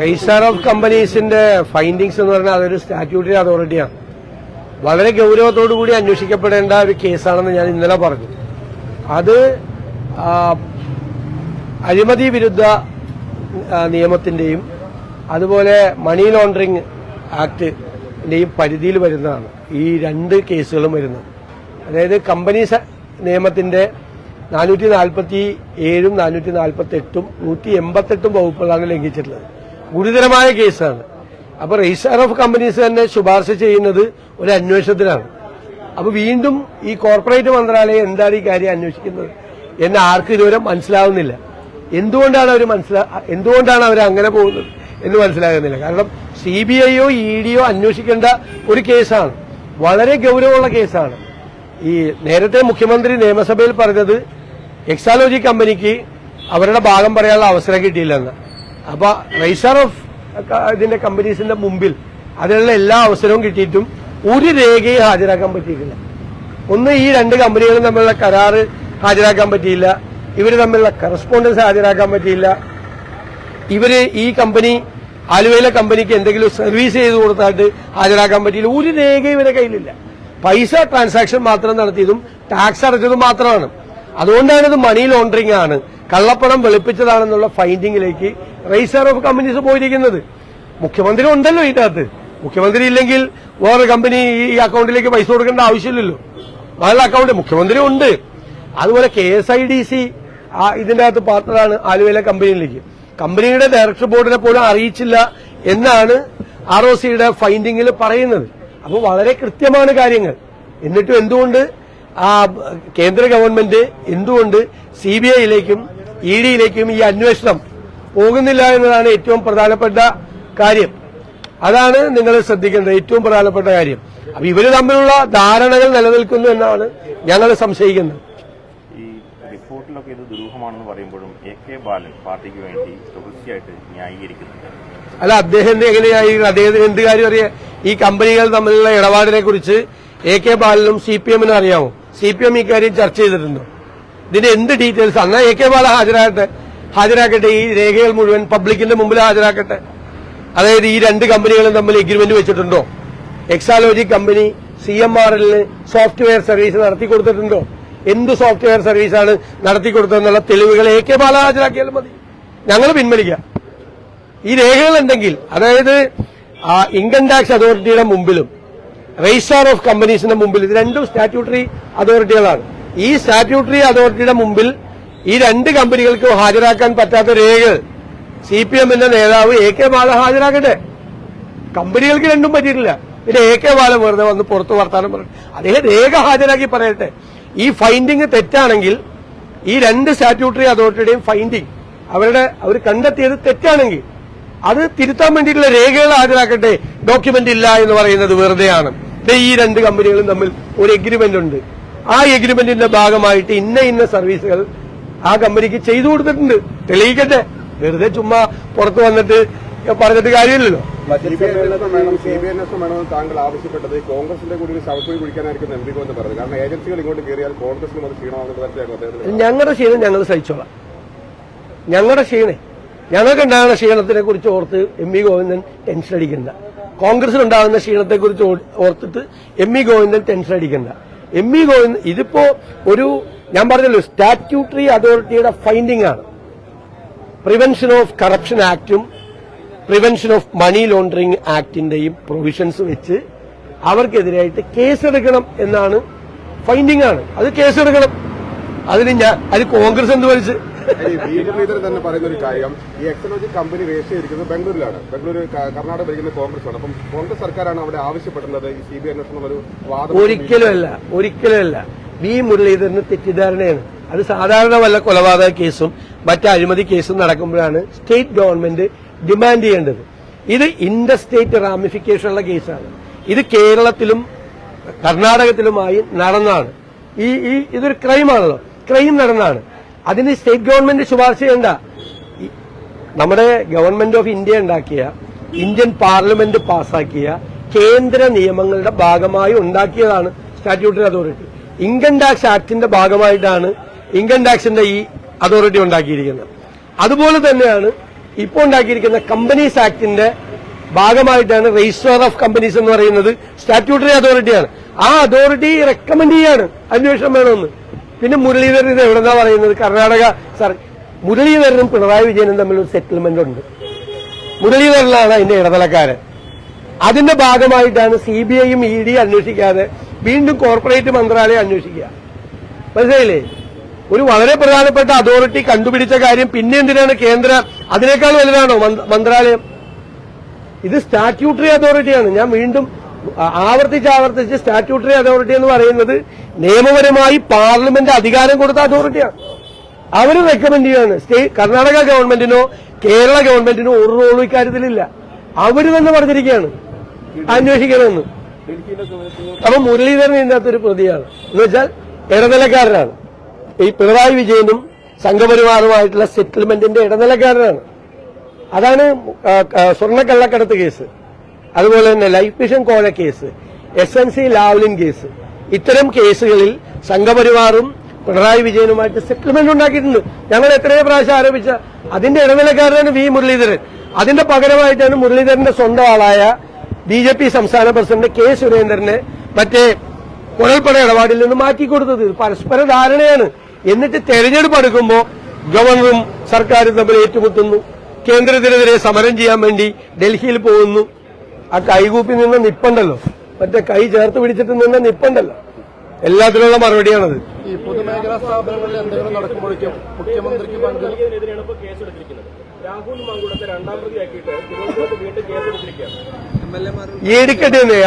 Registrar of കമ്പനീസിന്റെ findings എന്ന് പറഞ്ഞാൽ അതൊരു സ്റ്റാറ്റ്യൂട്ടറി അതോറിറ്റിയാണ് വളരെ ഗൗരവത്തോടു കൂടി അന്വേഷിക്കപ്പെടേണ്ട ഒരു കേസാണെന്ന് ഞാൻ ഇന്നലെ പറഞ്ഞു. അത് അഴിമതി വിരുദ്ധ നിയമത്തിന്റെയും അതുപോലെ മണി ലോണ്ടറിംഗ് ആക്ടിന്റെയും പരിധിയിൽ വരുന്നതാണ്. ഈ രണ്ട് കേസുകളും വരുന്നത്. അതായത് കമ്പനീസ് നിയമത്തിന്റെ നാനൂറ്റി നാൽപ്പത്തി ഏഴും നാനൂറ്റി നാൽപ്പത്തി എട്ടും നൂറ്റി എൺപത്തെട്ടും വകുപ്പുകളാണ് ലംഘിച്ചിട്ടുള്ളത്. ഗുരുതരമായ കേസാണ്. അപ്പൊ രജിസ്ട്രാർ ഓഫ് കമ്പനീസ് തന്നെ ശുപാർശ ചെയ്യുന്നത് ഒരു അന്വേഷണത്തിനാണ് അപ്പൊ വീണ്ടും ഈ കോർപ്പറേറ്റ് മന്ത്രാലയം എന്താണ് ഈ കാര്യം അന്വേഷിക്കുന്നത്? എന്നെ ആർക്കും ഇതുവരെ മനസ്സിലാവുന്നില്ല. എന്തുകൊണ്ടാണ് അവർ മനസ്സിലാ എന്തുകൊണ്ടാണ് അവർ അങ്ങനെ പോകുന്നത് എന്ന് മനസ്സിലാകുന്നില്ല. കാരണം സി ബി ഐയോ ഇ ഡിയോ അന്വേഷിക്കേണ്ട ഒരു കേസാണ്. വളരെ ഗൗരവമുള്ള കേസാണ്. ഈ നേരത്തെ മുഖ്യമന്ത്രി നിയമസഭയിൽ പറഞ്ഞത് എക്സാലോജി കമ്പനിക്ക് അവരുടെ ഭാഗം പറയാനുള്ള അവസരം കിട്ടിയില്ലെന്ന്. അപ്പൊ രജിസ്ട്രാർ ഓഫ് ഇതിന്റെ കമ്പനീസിന്റെ മുമ്പിൽ അതിനുള്ള എല്ലാ അവസരവും കിട്ടിയിട്ടും ഒരു രേഖയും ഹാജരാക്കാൻ പറ്റിയിട്ടില്ല. ഒന്ന് ഈ രണ്ട് കമ്പനികളും തമ്മിലുള്ള കരാറ് ഹാജരാക്കാൻ പറ്റിയില്ല. ഇവർ തമ്മിലുള്ള കറസ്പോണ്ടൻസ് ഹാജരാക്കാൻ പറ്റിയില്ല. ഇവർ ഈ കമ്പനി ആലുവയിലെ കമ്പനിക്ക് എന്തെങ്കിലും സർവീസ് ചെയ്ത് കൊടുത്തായിട്ട് ഹാജരാക്കാൻ പറ്റിയില്ല. ഒരു രേഖ ഇവരെ കയ്യിലില്ല. പൈസ ട്രാൻസാക്ഷൻ മാത്രം നടത്തിയതും ടാക്സ് അടച്ചതും മാത്രമാണ്. അതുകൊണ്ടാണ് ഇത് മണി ലോണ്ടറിംഗ് ആണ്. കള്ളപ്പണം വെളുപ്പിച്ചതാണെന്നുള്ള ഫൈൻഡിങ്ങിലേക്ക് രജിസ്ട്രാർ ഓഫ് കമ്പനീസ് പോയിരിക്കുന്നത്. മുഖ്യമന്ത്രി ഉണ്ടല്ലോ ഇതിനകത്ത്. മുഖ്യമന്ത്രി ഇല്ലെങ്കിൽ വേറെ കമ്പനി ഈ അക്കൗണ്ടിലേക്ക് പൈസ കൊടുക്കേണ്ട ആവശ്യമില്ലല്ലോ. നല്ല അക്കൗണ്ട് മുഖ്യമന്ത്രി ഉണ്ട്. അതുപോലെ K S I D C ഇതിന്റെ അകത്ത് പാർട്ണറാണ് ആലുവയിലെ കമ്പനിയിലേക്ക്. കമ്പനിയുടെ ഡയറക്ടർ ബോർഡിനെ പോലും അറിയിച്ചില്ല എന്നാണ് ആർ ഒ സിയുടെ ഫൈൻഡിങ്ങിൽ പറയുന്നത്. അപ്പോൾ വളരെ കൃത്യമാണ് കാര്യങ്ങൾ. എന്നിട്ടും എന്തുകൊണ്ട് ആ കേന്ദ്ര ഗവൺമെന്റ് എന്തുകൊണ്ട് സി ബി ഐയിലേക്കും ഇ ഡിയിലേക്കും ഈ അന്വേഷണം പോകുന്നില്ല എന്നതാണ് ഏറ്റവും പ്രധാനപ്പെട്ട കാര്യം. അതാണ് നിങ്ങൾ ശ്രദ്ധിക്കേണ്ടത് ഏറ്റവും പ്രധാനപ്പെട്ട കാര്യം. അപ്പൊ ഇവർ തമ്മിലുള്ള ധാരണകൾ നിലനിൽക്കുന്നു എന്നാണ് ഞങ്ങൾ സംശയിക്കുന്നത്. ഈ റിപ്പോർട്ടിലൊക്കെ ഇത് ദുരൂഹമാണെന്ന് പറയുമ്പോഴും എ കെ ബാലൻ പാർട്ടിക്ക് വേണ്ടി തുടർച്ചയായിട്ട് ന്യായീകരിക്കുന്നുണ്ട്. അല്ല അദ്ദേഹം എങ്ങനെയായിരിക്കും അദ്ദേഹത്തിന് എന്ത് കാര്യം അറിയാം? ഈ കമ്പനികൾ തമ്മിലുള്ള ഇടപാടിനെ കുറിച്ച് എ കെ ബാലനും സി പി എമ്മിനും അറിയാമോ? സി പി എം ഇക്കാര്യം ചർച്ച ചെയ്തിട്ടുണ്ടോ? ഇതിന്റെ എന്ത് ഡീറ്റെയിൽസ്? അന്ന് എ കെ ബാല ഹാജരാകട്ടെ. ഹാജരാക്കട്ടെ. ഈ രേഖകൾ മുഴുവൻ പബ്ലിക്കിന്റെ മുമ്പിൽ ഹാജരാക്കട്ടെ. അതായത് ഈ രണ്ട് കമ്പനികളും തമ്മിൽ എഗ്രിമെന്റ് വെച്ചിട്ടുണ്ടോ? Exalogic company C M software service നടത്തി കൊടുത്തിട്ടുണ്ടോ? എന്ത് സോഫ്റ്റ്വെയർ സർവീസാണ് നടത്തി കൊടുത്തതെന്നുള്ള തെളിവുകൾ എ കെ ബാല ഹാജരാക്കിയാലും മതി. ഞങ്ങൾ പിൻവലിക്കാം. ഈ രേഖകൾ ഉണ്ടെങ്കിൽ അതായത് ഇൻകം ടാക്സ് അതോറിറ്റിയുടെ മുമ്പിലും രജിസ്ട്രാർ ഓഫ് കമ്പനീസിന്റെ മുമ്പിൽ ഇത് രണ്ടും സ്റ്റാറ്റ്യൂട്ടറി അതോറിറ്റികളാണ് ഈ സ്റ്റാറ്റ്യൂട്ടറി അതോറിറ്റിയുടെ മുമ്പിൽ ഈ രണ്ട് കമ്പനികൾക്കും ഹാജരാക്കാൻ പറ്റാത്ത രേഖകൾ സി പി എമ്മിന്റെ നേതാവ് എ കെ ബാല ഹാജരാക്കട്ടെ കമ്പനികൾക്ക് രണ്ടും പറ്റിയിട്ടില്ല. പിന്നെ എ കെ ബാല വെറുതെ വന്ന് പുറത്ത് വർത്താനം പറഞ്ഞു അദ്ദേഹം രേഖ ഹാജരാക്കി പറയട്ടെ. ഈ ഫൈൻഡിങ് തെറ്റാണെങ്കിൽ ഈ രണ്ട് സ്റ്റാറ്റ്യൂട്ടറി അതോറിറ്റിയുടെയും ഫൈൻഡിങ് അവരുടെ അവർ കണ്ടെത്തിയത് തെറ്റാണെങ്കിൽ അത് തിരുത്താൻ വേണ്ടിയിട്ടുള്ള രേഖകൾ ഹാജരാക്കട്ടെ. ഡോക്യുമെന്റ് ഇല്ല എന്ന് പറയുന്നത് വെറുതെയാണ്. ഈ രണ്ട് കമ്പനികളും തമ്മിൽ ഒരു എഗ്രിമെന്റ് ഉണ്ട്. ആ എഗ്രിമെന്റിന്റെ ഭാഗമായിട്ട് ഇന്ന ഇന്ന സർവീസുകൾ ആ കമ്പനിക്ക് ചെയ്തു കൊടുത്തിട്ടുണ്ട്. തെളിയിക്കട്ടെ. വെറുതെ ചുമ്മാ പുറത്തു വന്നിട്ട് പറഞ്ഞിട്ട് കാര്യമില്ലല്ലോ. താങ്കൾ ആവശ്യപ്പെട്ടത് കോൺഗ്രസിന്റെ കൂടി ശവക്കുഴി കുഴിക്കാനായിരിക്കും എം പി എന്ന് പറഞ്ഞത്. കാരണം ഏജൻസികൾ ഇങ്ങോട്ട് കയറിയാൽ കോൺഗ്രസിനും അത് ക്ഷീണമാകുന്ന തരത്തിലായിരുന്നു ഞങ്ങളുടെ ക്ഷീണം ഞങ്ങൾ സഹിച്ചോളാം. ഞങ്ങളുടെ ക്ഷീണേ. ഞങ്ങൾക്ക് ഉണ്ടാകുന്ന ക്ഷീണത്തിനെ കുറിച്ച് ഓർത്ത് എം വി ഗോവിന്ദൻ ടെൻഷൻ അടിക്കണ്ട. കോൺഗ്രസിനുണ്ടാകുന്ന ക്ഷീണത്തെ കുറിച്ച് ഓർത്തിട്ട് എം വി ഗോവിന്ദൻ ടെൻഷൻ അടിക്കണ്ട. എം വി ഗോവിന്ദൻ ഇതിപ്പോ ഒരു ഞാൻ പറഞ്ഞല്ലോ സ്റ്റാറ്റ്യൂട്ടറി അതോറിറ്റിയുടെ ഫൈൻഡിംഗ് ആണ്. പ്രിവെൻഷൻ ഓഫ് കറപ്ഷൻ ആക്ടും പ്രിവെൻഷൻ ഓഫ് മണി ലോണ്ടറിംഗ് ആക്ടിന്റെയും പ്രൊവിഷൻസ് വെച്ച് അവർക്കെതിരായിട്ട് കേസെടുക്കണം എന്നാണ് ഫൈൻഡിംഗ് ആണ്. അത് കേസെടുക്കണം. അതിന് ഞാൻ അത് കോൺഗ്രസ് എന്ത് വലിച്ച് മുരളീധരൻ തന്നെ പറയുന്ന ഒരു കാര്യം ഈ എക്സലോജി കമ്പനി രജിസ്റ്റർ ചെയ്തിരിക്കുന്നത് ബംഗളൂരിലാണ്. ബംഗളൂരു കർണാടക ഭരിക്കുന്ന കോൺഗ്രസ് ആണ് അപ്പം കോൺഗ്രസ് സർക്കാരാണ് അവിടെ ആവശ്യപ്പെടുന്നത് ഈ സി ബി അന്വേഷണം ഒരു വാദം ഒരിക്കലുമല്ല ഒരിക്കലുമല്ല വി മുരളീധരന് തെറ്റിദ്ധാരണയാണ്. അത് സാധാരണ വല്ല കൊലപാതക കേസും മറ്റ് അഴിമതി കേസും നടക്കുമ്പോഴാണ് സ്റ്റേറ്റ് ഗവൺമെന്റ് ഡിമാൻഡ് ചെയ്യേണ്ടത്. ഇത് ഇന്റർ സ്റ്റേറ്റ് റാമിഫിക്കേഷൻ ഉള്ള കേസാണ്. ഇത് കേരളത്തിലും കർണാടകത്തിലുമായി നടന്നാണ്. ഈ ഈ ഇതൊരു ക്രൈമാണല്ലോ ക്രൈം നടന്നാണ്. അതിന് സ്റ്റേറ്റ് ഗവൺമെന്റ് ശുപാർശ ചെയ്യണ്ട. നമ്മുടെ ഗവൺമെന്റ് ഓഫ് ഇന്ത്യ ഉണ്ടാക്കിയ ഇന്ത്യൻ പാർലമെന്റ് പാസാക്കിയ കേന്ദ്ര നിയമങ്ങളുടെ ഭാഗമായി ഉണ്ടാക്കിയതാണ് സ്റ്റാറ്റ്യൂട്ടറി അതോറിറ്റി ഇൻകം ടാക്സ് ആക്ടിന്റെ ഭാഗമായിട്ടാണ് ഇൻകം ടാക്സിന്റെ ഈ അതോറിറ്റി ഉണ്ടാക്കിയിരിക്കുന്നത്. അതുപോലെ തന്നെയാണ് ഇപ്പോൾ ഉണ്ടാക്കിയിരിക്കുന്ന കമ്പനീസ് ആക്ടിന്റെ ഭാഗമായിട്ടാണ് രജിസ്ട്രാർ ഓഫ് കമ്പനീസ് എന്ന് പറയുന്നത് സ്റ്റാറ്റ്യൂട്ടറി അതോറിറ്റിയാണ്. ആ അതോറിറ്റി റെക്കമെൻഡ് ചെയ്യാണ്. അന്വേഷണം വേണമെന്ന്. പിന്നെ മുരളീധരൻ ഇത് എവിടെന്നാ പറയുന്നത്? കർണാടക സർ മുരളീധരനും പിണറായി വിജയനും തമ്മിൽ ഒരു സെറ്റിൽമെന്റ് ഉണ്ട്. മുരളീധരനാണ് അതിന്റെ ഇടനിലക്കാരൻ. അതിന്റെ ഭാഗമായിട്ടാണ് സി ബി ഐയും ഇ ഡി അന്വേഷിക്കാതെ വീണ്ടും കോർപ്പറേറ്റ് മന്ത്രാലയം അന്വേഷിക്കുക. മനസ്സിലായില്ലേ? ഒരു വളരെ പ്രധാനപ്പെട്ട അതോറിറ്റി കണ്ടുപിടിച്ച കാര്യം പിന്നെ എന്തിനാണ് കേന്ദ്ര അതിനേക്കാൾ വലുതാണോ മന്ത്ര- മന്ത്രാലയം? ഇത് സ്റ്റാറ്റ്യൂട്ടറി അതോറിറ്റിയാണ് ഞാൻ വീണ്ടും ആവർത്തിച്ച് ആവർത്തിച്ച് സ്റ്റാറ്റ്യൂട്ടറി അതോറിറ്റി എന്ന് പറയുന്നത് നിയമപരമായി പാർലമെന്റ് അധികാരം കൊടുത്ത അതോറിറ്റിയാണ് അവർ റെക്കമെൻഡ് ചെയ്യാണ്. കർണാടക ഗവൺമെന്റിനോ കേരള ഗവൺമെന്റിനോ ഒരു റോളും ഇക്കാര്യത്തിലില്ല. അവർ തന്നെ പറഞ്ഞിരിക്കുകയാണ്. അന്വേഷിക്കണമെന്ന്. അപ്പൊ മുരളീധരൻ ഇതിനകത്ത് ഒരു പ്രതിയാണ്. എന്ന് വെച്ചാൽ ഇടനിലക്കാരനാണ്. ഈ പിണറായി വിജയനും സംഘപരിവാറുമായിട്ടുള്ള സെറ്റിൽമെന്റിന്റെ ഇടനിലക്കാരനാണ്. അതാണ് സ്വർണക്കള്ളക്കടത്ത് കേസ്. അതുപോലെ തന്നെ ലൈഫ് മിഷൻ കോഴ case S N C Lavalin case. ഇത്തരം കേസുകളിൽ സംഘപരിവാറും പിണറായി വിജയനുമായിട്ട് സെറ്റിൽമെന്റ് ഉണ്ടാക്കിയിട്ടുണ്ട്. ഞങ്ങൾ എത്രയോ പ്രാവശ്യം ആരോപിച്ച അതിന്റെ ഇടനിലക്കാരനാണ് വി മുരളീധരൻ. അതിന്റെ പകരമായിട്ടാണ് മുരളീധരന്റെ സ്വന്തം ആളായ ബി ജെ പി സംസ്ഥാന പ്രസിഡന്റ് കെ സുരേന്ദ്രനെ മറ്റേ കുഴൽപ്പണ ഇടപാടിൽ നിന്ന് മാറ്റിക്കൊടുത്തത് ഇത് പരസ്പര ധാരണയാണ്. എന്നിട്ട് തെരഞ്ഞെടുപ്പ് അടുക്കുമ്പോൾ ഗവർണറും സർക്കാരും തമ്മിൽ ഏറ്റുമുട്ടുന്നു. കേന്ദ്രത്തിനെതിരെ സമരം ചെയ്യാൻ വേണ്ടി ഡൽഹിയിൽ പോകുന്നു. ആ കൈകൂപ്പി നിന്ന നിപ്പുണ്ടല്ലോ. മറ്റേ കൈ ചേർത്ത് പിടിച്ചിട്ട് നിന്ന നിപ്പുണ്ടല്ലോ. എല്ലാത്തിനുള്ള മറുപടിയാണത്. ഈ പൊതുമേഖലാ സ്ഥാപനങ്ങളിൽ എന്തെങ്കിലും നടക്കുമ്പോഴേക്കും മുഖ്യമന്ത്രിക്ക് പങ്ക് രാഹുൽ മാങ്കുടത്തെ രണ്ടാം പ്രതിയാക്കിയിട്ട് തിരുവനന്തപുരത്ത് വീണ്ടും കേസെടുത്തിരിക്കുകയാണ്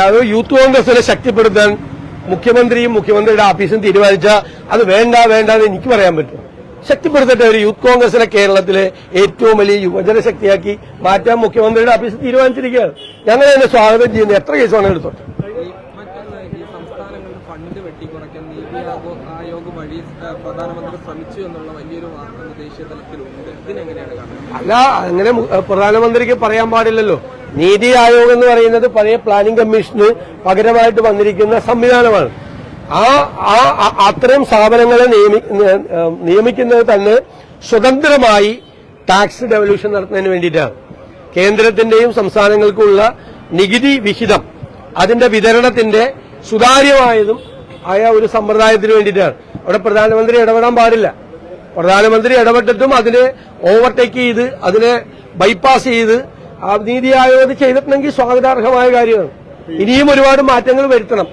അത് യൂത്ത് കോൺഗ്രസിനെ ശക്തിപ്പെടുത്താൻ മുഖ്യമന്ത്രിയും മുഖ്യമന്ത്രിയുടെ ഓഫീസും തീരുമാനിച്ച അത് വേണ്ട വേണ്ട എന്ന് എനിക്ക് പറയാൻ പറ്റും. ശക്തിപ്പെടുത്തട്ടെ ഒരു യൂത്ത് കോൺഗ്രസിനെ കേരളത്തിലെ ഏറ്റവും വലിയ യുവജന ശക്തിയാക്കി മാറ്റാൻ മുഖ്യമന്ത്രിയുടെ ഓഫീസ് തീരുമാനിച്ചിരിക്കുകയാണ്. ഞങ്ങൾ അതിനെ സ്വാഗതം ചെയ്യുന്ന. എത്ര കേസാണ് എടുത്തോട്ടെ ഈ സംസ്ഥാനങ്ങളുടെ ഫണ്ട് വെട്ടിക്കുറയ്ക്കാൻ നീതി ആയോ- ആയോഗ് വഴി പ്രധാനമന്ത്രി ശ്രമിച്ചു എന്നുള്ള വലിയൊരു വാർത്ത ദേശീയ തലത്തിലുണ്ട്. ഇതിനെങ്ങനെയാണ് കാണുന്നത്? അല്ല അങ്ങനെ പ്രധാനമന്ത്രിക്ക് പറയാൻ പാടില്ലല്ലോ. നീതി ആയോഗ് എന്ന് പറയുന്നത് പഴയ പ്ലാനിംഗ് കമ്മീഷന് പകരമായിട്ട് വന്നിരിക്കുന്ന സംവിധാനമാണ്. ആ ആ- അത്തരം സ്ഥാപനങ്ങളെ നിയമിക്കുന്നത് തന്നെ സ്വതന്ത്രമായി ടാക്സ് ഡെവല്യൂഷൻ നടത്തുന്നതിന് വേണ്ടിയിട്ടാണ്. കേന്ദ്രത്തിന്റെയും സംസ്ഥാനങ്ങൾക്കുള്ള നികുതി വിഹിതം അതിന്റെ വിതരണത്തിന്റെ സുതാര്യമായതും ആയ ഒരു സമ്പ്രദായത്തിന് വേണ്ടിയിട്ടാണ്. അവിടെ പ്രധാനമന്ത്രി ഇടപെടാൻ പാടില്ല. പ്രധാനമന്ത്രി ഇടപെട്ടിട്ടും അതിനെ ഓവർടേക്ക് ചെയ്ത് അതിനെ ബൈപ്പാസ് ചെയ്ത് ആ നീതി ആയോഗ് ചെയ്തിട്ടുണ്ടെങ്കിൽ സ്വാഗതാർഹമായ കാര്യമാണ്. ഇനിയും ഒരുപാട് മാറ്റങ്ങൾ വരുത്തണം.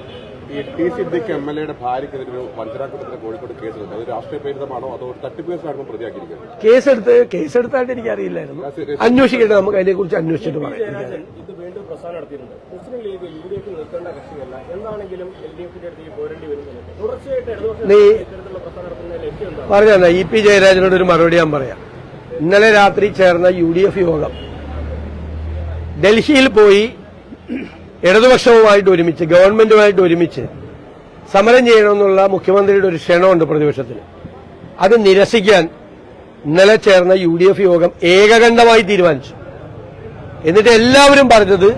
ഈ ടി സിദ്ദിഖ് എം എൽ എയുടെ ഭാര്യയ്ക്കെതിരെ ഒരു വഞ്ചനാക്കുറ്റത്തിന് കോഴിക്കോട് കേസെടുത്തു. അത് രാഷ്ട്രീയ പ്രേരിതമാണോ അതോ ഒരു തട്ടിപ്പ് കേസാണോ പ്രതിയാക്കിയിരിക്കുന്നത്? കേസെടുത്ത് കേസെടുത്തായിട്ട് എനിക്ക് അറിയില്ലായിരുന്നു അന്വേഷിക്കട്ടെ നമുക്ക് അതിനെ കുറിച്ച് അന്വേഷിച്ചിട്ട് പറയാം. ഇത് വീണ്ടും പ്രസ്ഥാനം നടത്തിയിട്ടുണ്ട്. Muslim League U D F നിൽക്കേണ്ട കക്ഷിയല്ല. എന്താണെങ്കിലും എൽ ഡി എഫിന്റെ അടുത്ത് പോരേണ്ടി വരുന്നത് തുടർച്ചയായിട്ട് ഇടതുപക്ഷം പറഞ്ഞ ഇ പി ജയരാജനോട് ഒരു മറുപടി ഞാൻ പറയാം. ഇന്നലെ രാത്രി ചേർന്ന യു ഡി എഫ് യോഗം ഡൽഹിയിൽ പോയി ഇടതുപക്ഷവുമായിട്ട് ഒരുമിച്ച് ഗവൺമെന്റുമായിട്ട് ഒരുമിച്ച് സമരം ചെയ്യണമെന്നുള്ള മുഖ്യമന്ത്രിയുടെ ഒരു ക്ഷണമുണ്ട് പ്രതിപക്ഷത്തിന്. അത് നിരസിക്കാൻ ഇന്നലെ ചേർന്ന യു ഡി എഫ് യോഗം ഏകകണ്ഠമായി തീരുമാനിച്ചു. എന്നിട്ട് എല്ലാവരും പറഞ്ഞത്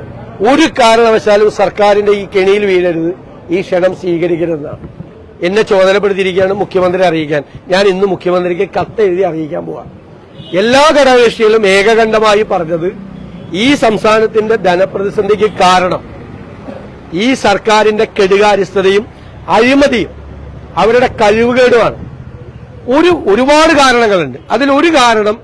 ഒരു കാരണവശാലും സർക്കാരിന്റെ ഈ കെണിയിൽ വീഴരുത് ഈ ക്ഷണം സ്വീകരിക്കരുതെന്നാണ്. എന്നെ ചുമതലപ്പെടുത്തിയിരിക്കുകയാണ് മുഖ്യമന്ത്രി അറിയിക്കാൻ. ഞാൻ ഇന്ന് മുഖ്യമന്ത്രിക്ക് കത്ത് എഴുതി അറിയിക്കാൻ പോവാം. എല്ലാ ഘടകകക്ഷികളും ഏകകണ്ഠമായി പറഞ്ഞത് ഈ സംസ്ഥാനത്തിന്റെ ധനപ്രതിസന്ധിക്ക് കാരണം ഈ സർക്കാരിന്റെ കെടുകാര്യസ്ഥതയും അഴിമതിയും അവരുടെ കഴിവുകേടുമാണ്. ഒരു ഒരുപാട് കാരണങ്ങളുണ്ട്. അതിലൊരു കാരണം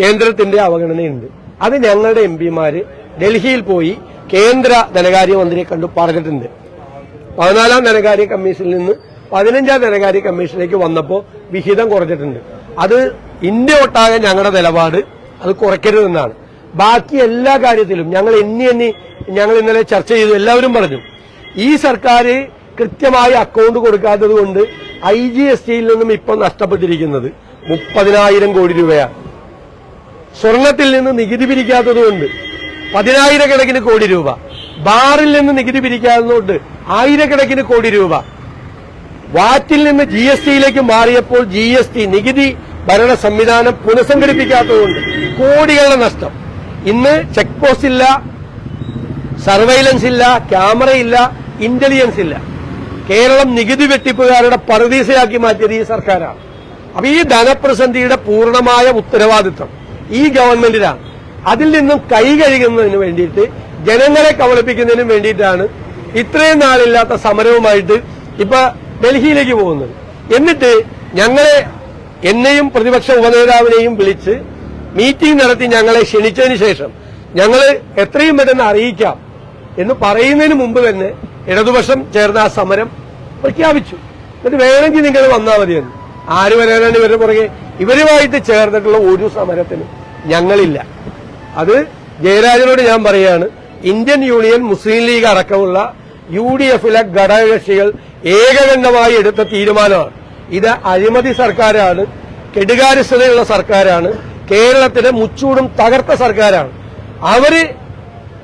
കേന്ദ്രത്തിന്റെ അവഗണനയുണ്ട്. അത് ഞങ്ങളുടെ എം പിമാര് ഡൽഹിയിൽ പോയി കേന്ദ്ര ധനകാര്യമന്ത്രിയെ കണ്ടു പറഞ്ഞിട്ടുണ്ട്. പതിനാലാം ധനകാര്യ കമ്മീഷനിൽ നിന്ന് പതിനഞ്ചാം ധനകാര്യ കമ്മീഷനിലേക്ക് വന്നപ്പോൾ വിഹിതം കുറഞ്ഞിട്ടുണ്ട്. അത് ഇന്ത്യ ഒട്ടാകെ ഞങ്ങളുടെ നിലപാട്. അത് കുറയ്ക്കരുതെന്നാണ്. ബാക്കി എല്ലാ കാര്യത്തിലും ഞങ്ങൾ എന്നി എന്നി ഞങ്ങൾ ഇന്നലെ ചർച്ച ചെയ്തു. എല്ലാവരും പറഞ്ഞു ഈ സർക്കാർ കൃത്യമായി അക്കൗണ്ട് കൊടുക്കാത്തത് കൊണ്ട് ഐ ജി എസ് ടിയിൽ നിന്നും ഇപ്പോൾ നഷ്ടപ്പെട്ടിരിക്കുന്നത് മുപ്പതിനായിരം കോടി രൂപയാണ്. സ്വർണത്തിൽ നിന്ന് നികുതി പിരിക്കാത്തതുകൊണ്ട് പതിനായിരക്കണക്കിന് കോടി രൂപ. ബാറിൽ നിന്ന് നികുതി പിരിക്കാത്തതുകൊണ്ട് ആയിരക്കണക്കിന് കോടി രൂപ. വാറ്റിൽ നിന്ന് ജി എസ് ടിയിലേക്ക് മാറിയപ്പോൾ ജി എസ് ടി നികുതി ഭരണ സംവിധാനം പുനഃസംഘടിപ്പിക്കാത്തതുകൊണ്ട് കോടികളുടെ നഷ്ടം. ഇന്ന് ചെക്ക് പോസ്റ്റ് ഇല്ല സർവൈലൻസ് ഇല്ല ക്യാമറയില്ല ഇന്റലിജൻസ് ഇല്ല കേരളം നികുതി വെട്ടിപ്പുകാരുടെ പറുദീസയാക്കി മാറ്റിയത് ഈ സർക്കാരാണ്. അപ്പൊ ഈ ധനപ്രസന്ധിയുടെ പൂർണമായ ഉത്തരവാദിത്വം ഈ ഗവൺമെന്റിനാണ്. അതിൽ നിന്നും കൈ കഴുകുന്നതിന് വേണ്ടിയിട്ട് ജനങ്ങളെ കബളിപ്പിക്കുന്നതിനും വേണ്ടിയിട്ടാണ് ഇത്രയും നാളില്ലാത്ത സമരവുമായിട്ട് ഇപ്പൊ ഡൽഹിയിലേക്ക് പോകുന്നത്. എന്നിട്ട് ഞങ്ങളെ എന്നെയും പ്രതിപക്ഷ ഉപനേതാവിനെയും വിളിച്ച് മീറ്റിംഗ് നടത്തി ഞങ്ങളെ ക്ഷണിച്ചതിന് ശേഷം ഞങ്ങൾ എത്രയും പെട്ടെന്ന് അറിയിക്കാം എന്ന് പറയുന്നതിന് മുമ്പ് തന്നെ ഇടതുപക്ഷം ചേർന്ന ആ സമരം പ്രഖ്യാപിച്ചു. എന്നിട്ട് വേണമെങ്കിൽ നിങ്ങൾ വന്നാൽ മതിയെന്ന് ആര് വരാനാണ് ഇവരുടെ പുറകെ? ഇവരുമായിട്ട് ചേർന്നിട്ടുള്ള ഒരു സമരത്തിനും ഞങ്ങളില്ല. അത് ജയരാജനോട് ഞാൻ പറയാണ് ഇന്ത്യൻ യൂണിയൻ മുസ്ലിം ലീഗ് അടക്കമുള്ള യു ഡി എഫിലെ ഘടകകക്ഷികൾ ഏകകണ്ഠമായി എടുത്ത തീരുമാനമാണ്. ഇത് അഴിമതി സർക്കാരാണ് കെടുകാര്യസ്ഥതയുള്ള സർക്കാരാണ് കേരളത്തിലെ മുച്ചൂടും തകർത്ത സർക്കാരാണ്. അവർ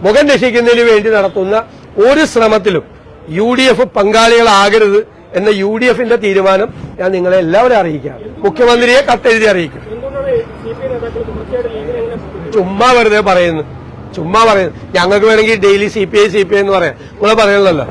മുഖം രക്ഷിക്കുന്നതിന് വേണ്ടി നടത്തുന്ന ഒരു ശ്രമത്തിലും യു ഡി എഫ് പങ്കാളികളാകരുത് എന്ന യു ഡി എഫിന്റെ തീരുമാനം ഞാൻ നിങ്ങളെ എല്ലാവരും അറിയിക്കാം മുഖ്യമന്ത്രിയെ കത്തെഴുതി അറിയിക്കും. ചുമ്മാ വെറുതെ പറയുന്നു. ചുമ്മാ പറയുന്നു. ഞങ്ങൾക്ക് വേണമെങ്കിൽ daily C P I C P I എന്ന് പറയാം. നിങ്ങളെ പറയണല്ലോ.